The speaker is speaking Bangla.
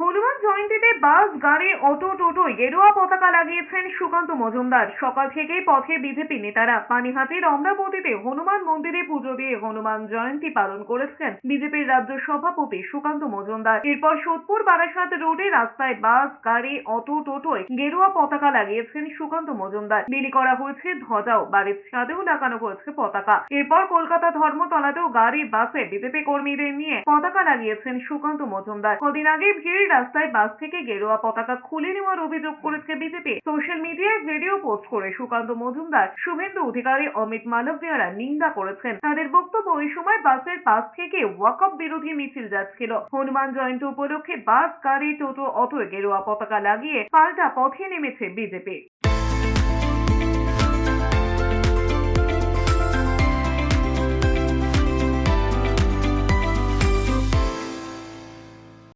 হনুমান জয়ন্তীতে বাস, গাড়ি, অটো টোটোয় গেরুয়া পতাকা লাগিয়েছেন সুকান্ত মজুমদার। সকাল থেকেই পথে বিজেপি নেতারা। পানিহাটির অমরাবতীতে হনুমান মন্দিরে পুজো দিয়ে হনুমান জয়ন্তী পালন করেছেন বিজেপির রাজ্য সভাপতি সুকান্ত মজুমদার। এরপর সোদপুর বারাসাত রোডে রাস্তায় বাস, গাড়ি, অটো, টোটোয় গেরুয়া পতাকা লাগিয়েছেন সুকান্ত মজুমদার। বিলি করা হয়েছে ধ্বজাও। বাড়ির ছাদেও লাগানো হয়েছে পতাকা। এরপর কলকাতা ধর্মতলাতেও গাড়ি, বাসে বিজেপি কর্মীদের নিয়ে পতাকা লাগিয়েছেন সুকান্ত মজুমদার। কদিন আগে ভিড় রাস্তায় বাস থেকে গেরুয়া পতাকা খুলে নেওয়ার অভিযোগ করেছে বিজেপি। সোশ্যাল মিডিয়ায় ভিডিও পোস্ট করে সুকান্ত মজুমদার, শুভেন্দু অধিকারী, অমিত মালবিয়ারা নিন্দা করেছেন। তাদের বক্তব্য ওই সময় বাসের পাশ থেকে ওয়াকআপ বিরোধী মিছিল যাচ্ছিল। হনুমান জয়ন্তী উপলক্ষে বাস, গাড়ি, টোটো অটো গেরুয়া পতাকা লাগিয়ে পাল্টা পথে নেমেছে বিজেপি।